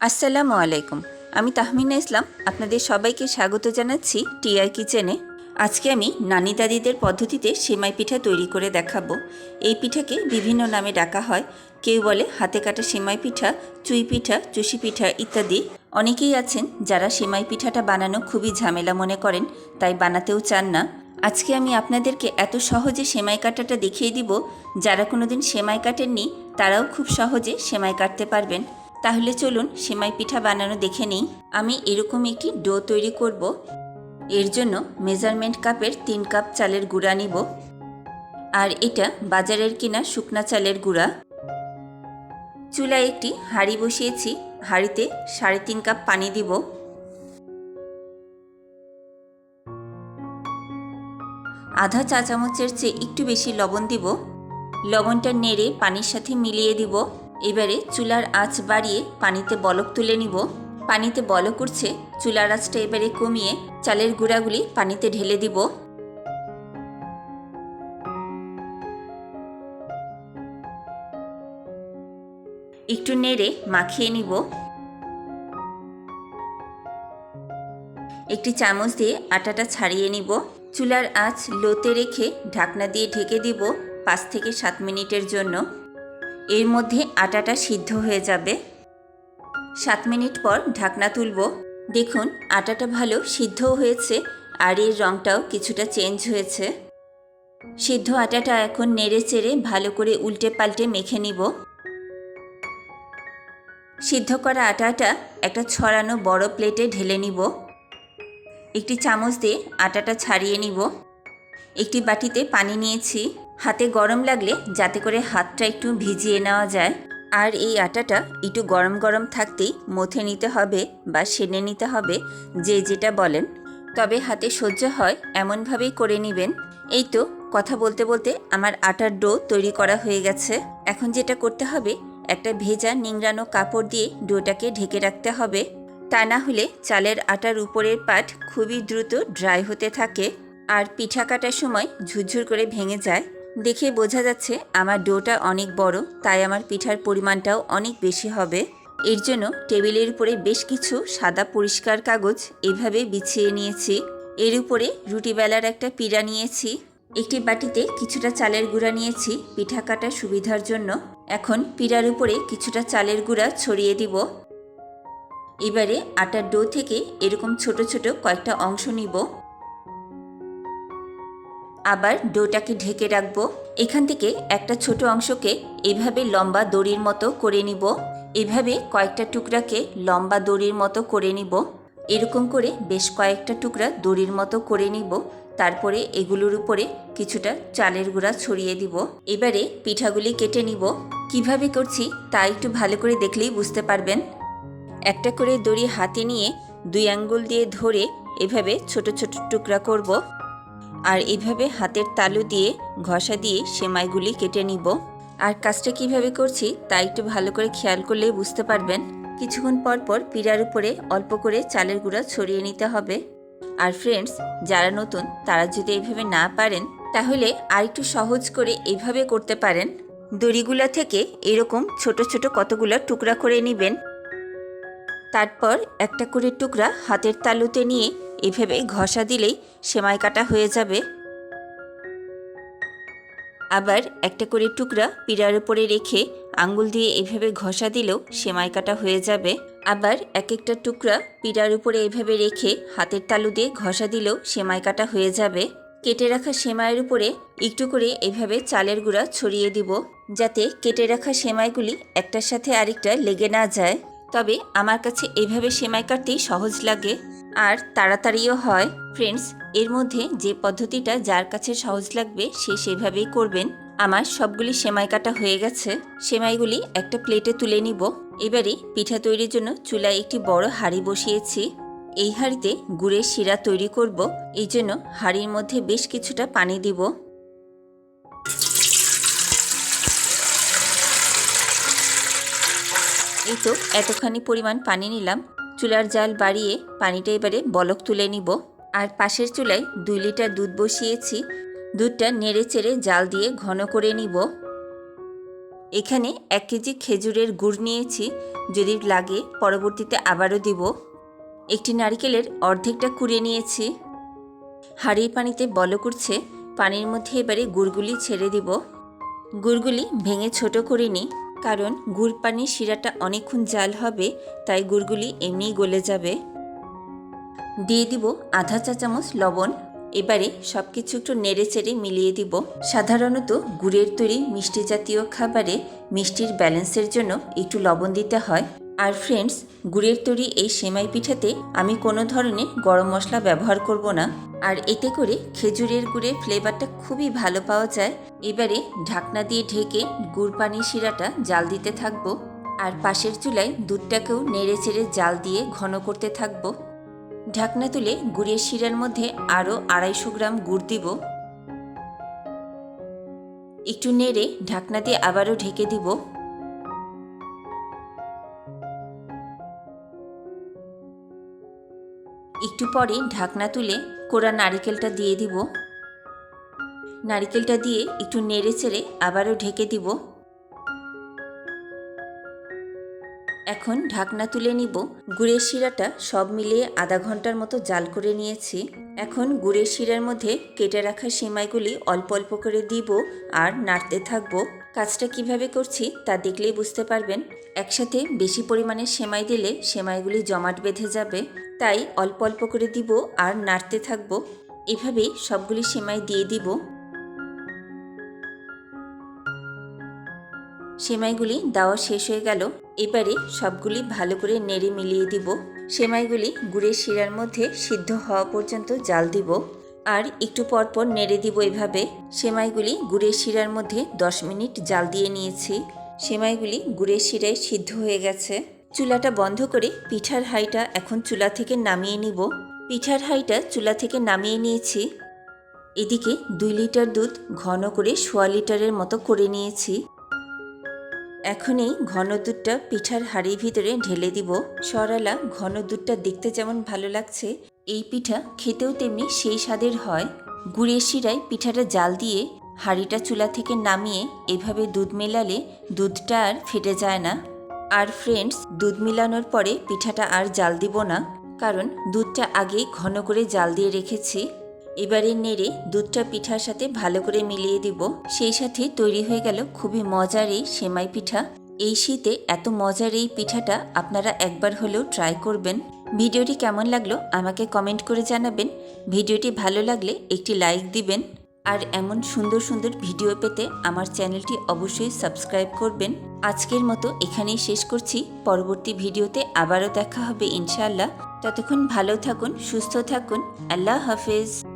আসসালামু আলাইকুম। আমি তাহমিনা ইসলাম, আপনাদের সবাইকে স্বাগত জানাচ্ছি টিআই কিচেনে। আজকে আমি নানি দাদিদের পদ্ধতিতে সেমাই পিঠা তৈরি করে দেখাবো। এই পিঠাকে বিভিন্ন নামে ডাকা হয়। কেউ বলে হাতে কাটা সেমাই পিঠা, চুই পিঠা, চুষি পিঠা ইত্যাদি। অনেকেই আছেন যারা সেমাই পিঠাটা বানানো খুবই ঝামেলা মনে করেন, তাই বানাতেও চান না। আজকে আমি আপনাদেরকে এত সহজে সেমাই কাটাটা দেখিয়ে দিব, যারা কোনোদিন সেমাই কাটেননি, তারাও খুব সহজে সেমাই কাটতে পারবেন। তাহলে চলুন সেমাই পিঠা বানানো দেখে নিই। আমি এরকম একটি ডো তৈরি করব। এর জন্য মেজারমেন্ট কাপের তিন কাপ চালের গুঁড়া নিব। আর এটা বাজারের কিনা শুকনা চালের গুঁড়া। চুলায় একটি হাঁড়ি বসিয়েছি। হাঁড়িতে সাড়ে তিন কাপ পানি দিব। আধা চা চামচের চেয়ে একটু বেশি লবণ দিব। লবণটা নেড়ে পানির সাথে মিলিয়ে দিব। এবারে চুলার আঁচ বাড়িয়ে পানিতে বলক তুলে নিব। পানিতে বলক উঠছে, চুলার আঁচটা এবারে কমিয়ে চালের গুঁড়াগুলি পানিতে ঢেলে দিব। একটু নেড়ে মাখিয়ে নিব। একটি চামচ দিয়ে আটাটা ছাড়িয়ে নিব। চুলার আঁচ লোতে রেখে ঢাকনা দিয়ে ঢেকে দিব পাঁচ থেকে সাত মিনিটের জন্য। এর মধ্যে আটাটা সিদ্ধ হয়ে যাবে। সাত মিনিট পর ঢাকনা তুলব। দেখুন, আটাটা ভালো সিদ্ধও হয়েছে আর এর রঙটাও কিছুটা চেঞ্জ হয়েছে। সিদ্ধ আটাটা এখন নেড়ে চেড়ে ভালো করে উল্টে পাল্টে মেখে নিব। সিদ্ধ করা আটাটা একটা ছড়ানো বড় প্লেটে ঢেলে নিব। একটি চামচ দিয়ে আটাটা ছাড়িয়ে নিব। একটি বাটিতে পানি নিয়েছি। হাতে গরম লাগলে যাতে করে হাতটা একটু ভিজিয়ে নেওয়া যায়। আর এই আটাটা একটু গরম গরম থাকতেই মথে নিতে হবে বা সেনে নিতে হবে, যে যেটা বলেন। তবে হাতে সহ্য হয় এমনভাবেই করে নেবেন। এই তো কথা বলতে বলতে আমার আটার ডো তৈরি করা হয়ে গেছে। এখন যেটা করতে হবে, একটা ভেজা নিংড়ানো কাপড় দিয়ে ডোটাকে ঢেকে রাখতে হবে। তা না হলে চালের আটার উপরের পাট খুবই দ্রুত ড্রাই হতে থাকে আর পিঠা কাটার সময় ঝুরঝুর করে ভেঙে যায়। দেখে বোঝা যাচ্ছে আমার ডোটা অনেক বড়, তাই আমার পিঠার পরিমাণটাও অনেক বেশি হবে। এর জন্য টেবিলের উপরে বেশ কিছু সাদা পরিষ্কার কাগজ এভাবে বিছিয়ে নিয়েছি। এর উপরে রুটি বেলার একটা পিড়া নিয়েছি। একটি বাটিতে কিছুটা চালের গুঁড়া নিয়েছি পিঠা কাটার সুবিধার জন্য। এখন পিড়ার উপরে কিছুটা চালের গুঁড়া ছড়িয়ে দিব। এবারে আটার ডো থেকে এরকম ছোট ছোট কয়েকটা অংশ নিব। আবার ডোটাকে ঢেকে রাখব। এখান থেকে একটা ছোট অংশকে এভাবে লম্বা দড়ির মতো করে নিব। এভাবে কয়েকটা টুকরাকে লম্বা দড়ির মতো করে নিব। এরকম করে বেশ কয়েকটা টুকরা দড়ির মতো করে নিব। তারপরে এগুলোর উপরে কিছুটা চালের গুঁড়া ছড়িয়ে দিব। এবারে পিঠাগুলি কেটে নিব। কীভাবে করছি তা একটু ভালো করে দেখলেই বুঝতে পারবেন। একটা করে দড়ি হাতে নিয়ে দুই আঙ্গুল দিয়ে ধরে এভাবে ছোট ছোট টুকরা করব। আর এভাবে হাতের তালু দিয়ে, ঘষা দিয়ে সেমাইগুলি কেটে নিব। আর কাজটা কীভাবে করছি তা একটু ভালো করে খেয়াল করলেই বুঝতে পারবেন। কিছুক্ষণ পর পর পিড়ার উপরে অল্প করে চালের গুঁড়া ছড়িয়ে নিতে হবে। আর ফ্রেন্ডস যারা নতুন, তারা যদি এইভাবে না পারেন, তাহলে আর একটু সহজ করে এইভাবে করতে পারেন। দড়িগুলা থেকে এরকম ছোট ছোট কতগুলো টুকরা করে নেবেন। তারপর একটা করে টুকরা হাতের তালুতে নিয়ে এভাবে ঘষা দিলেই সেমাই কাটা হয়ে যাবে। আবার একটা করে টুকরা পিড়ার উপরে রেখে আঙ্গুল দিয়ে এভাবে ঘষা দিলেও সেমাই কাটা হয়ে যাবে। আবার এক একটা টুকরা পিড়ার উপরে এভাবে রেখে হাতের তালু দিয়ে ঘষা দিলেও সেমাই কাটা হয়ে যাবে। কেটে রাখা সেমাইয়ের উপরে একটু করে এভাবে চালের গুঁড়া ছড়িয়ে দিব, যাতে কেটে রাখা সেমাইগুলি একটার সাথে আরেকটা লেগে না যায়। তবে আমার কাছে এভাবে সেমাই কাটতেই সহজ লাগে। আর তাড়াতাড়িও হয়। ফ্রেন্ডস এর মধ্যে যে পদ্ধতিটা যার কাছে সহজ লাগবে, সে সেভাবেই করবেন। আমার সবগুলি সেমাই কাটা হয়ে গেছে। সেমাইগুলি একটা প্লেটে তুলে নিব। এবারে পিঠা তৈরির জন্য চুলায় একটি বড় হাঁড়ি বসিয়েছি। এই হাঁড়িতে গুড়ের শিরা তৈরি করব। এই জন্য হাঁড়ির মধ্যে বেশ কিছুটা পানি দিব। এই তো এতখানি পরিমাণ পানি নিলাম। চুলার জাল বাড়িয়ে পানিটা এবারে বলক তুলে নিব। আর পাশের চুলায় দুই লিটার দুধ বসিয়েছি। দুধটা নেড়ে চেড়ে জাল দিয়ে ঘন করে নিব। এখানে এক কেজি খেজুরের গুড় নিয়েছি। যদি লাগে পরবর্তীতে আবারও দিব। একটি নারকেলের অর্ধেকটা কুড়িয়ে নিয়েছি। হাঁড়ির পানিতে বলক উঠছে। পানির মধ্যে এবারে গুড়গুলি ছেড়ে দিব। গুড়গুলি ভেঙে ছোট করে নিই। কারণ গুড় পানির শিরাটা অনেকক্ষণ জাল হবে, তাই গুড়গুলি এমনিই গলে যাবে। দিয়ে দিব আধা চা চামচ লবণ। এবারে সব কিছু একটু নেড়ে চেড়ে মিলিয়ে দিব। সাধারণত গুড়ের তৈরি মিষ্টি জাতীয় খাবারে মিষ্টির ব্যালেন্সের জন্য একটু লবণ দিতে হয়। আর ফ্রেন্ডস গুড়ের তৈরি এই সেমাই পিঠাতে আমি কোনো ধরনের গরম মশলা ব্যবহার করব না। আর এতে করে খেজুরের গুড়ের ফ্লেভারটা খুবই ভালো পাওয়া যায়। এবারে ঢাকনা দিয়ে ঢেকে গুড় পানির শিরাটা জাল দিতে থাকব। আর পাশের চুলায় দুধটাকেও নেড়ে চেড়ে জাল দিয়ে ঘন করতে থাকব। ঢাকনা তুলে গুড়ের শিরার মধ্যে আরও আড়াইশো গ্রাম গুড় দিব। একটু নেড়ে ঢাকনা দিয়ে আবারও ঢেকে দিব। একটু পরে ঢাকনা তুলে কোরা নারিকেলটা দিয়ে দিব। নারিকেলটা দিয়ে একটু নেড়ে চেড়ে আবারও ঢেকে দিব। এখন ঢাকনা তুলে নিব। গুড়ের শিরাটা সব মিলিয়ে আধা ঘণ্টার মতো জাল করে নিয়েছি। এখন গুড়ের শিরার মধ্যে কেটে রাখা সেমাইগুলি অল্প অল্প করে দিব আর নাড়তে থাকব। কাজটা কীভাবে করছি তা দেখলেই বুঝতে পারবেন। একসাথে বেশি পরিমাণে সেমাই দিলে সেমাইগুলি জমাট বেঁধে যাবে, তাই অল্প অল্প করে দিব আর নাড়তে থাকব। এভাবেই সবগুলি সেমাই দিয়ে দিব। সেমাইগুলি দেওয়া শেষ হয়ে গেল। এবারে সবগুলি ভালো করে নেড়ে মিলিয়ে দিব। সেমাইগুলি গুড়ের শিরার মধ্যে সিদ্ধ হওয়া পর্যন্ত জাল দিব। আর একটু পর পর নেড়ে দিব এভাবে। সেমাইগুলি গুড়ের শিরার মধ্যে দশ মিনিট জাল দিয়ে নিয়েছি। সেমাইগুলি গুড়ের শিরায় সিদ্ধ হয়ে গেছে। চুলাটা বন্ধ করে পিঠার হাইটা এখন চুলা থেকে নামিয়ে নিব। পিঠার হাইটা চুলা থেকে নামিয়ে নিয়েছি। এদিকে দুই লিটার দুধ ঘন করে সোয়া লিটারের মতো করে নিয়েছি। এখন এই ঘন দুধটা পিঠার হাঁড়ির ভিতরে ঢেলে দিব। সরালা ঘন দুধটা দেখতে যেমন ভালো লাগছে, এই পিঠা খেতেও তেমনি সেই স্বাদের হয়। গুড়ের শিরায় পিঠাটা জাল দিয়ে হাঁড়িটা চুলা থেকে নামিয়ে এভাবে দুধ মেলালে দুধটা আর ফেটে যায় না। আর ফ্রেন্ডস দুধ মিলানোর পরে পিঠাটা আর জাল দিব না, কারণ দুধটা আগেই ঘন করে জাল দিয়ে রেখেছি। এবারে নেড়ে দুধটা পিঠার সাথে ভালো করে মিলিয়ে দিব। সেই সাথে তৈরি হয়ে গেল খুবই মজার এই সেমাই পিঠা। এই শীতে এত মজার এই পিঠাটা আপনারা একবার হলেও ট্রাই করবেন। ভিডিওটি কেমন লাগল আমাকে কমেন্ট করে জানাবেন। ভিডিওটি ভালো লাগলে একটি লাইক দিবেন। আর এমন সুন্দর সুন্দর ভিডিও পেতে আমার চ্যানেলটি অবশ্যই সাবস্ক্রাইব করবেন। আজকের মতো এখানেই শেষ করছি। পরবর্তী ভিডিওতে আবারও দেখা হবে ইনশাআল্লাহ। ততক্ষণ ভালো থাকুন, সুস্থ থাকুন। আল্লাহ হাফেজ।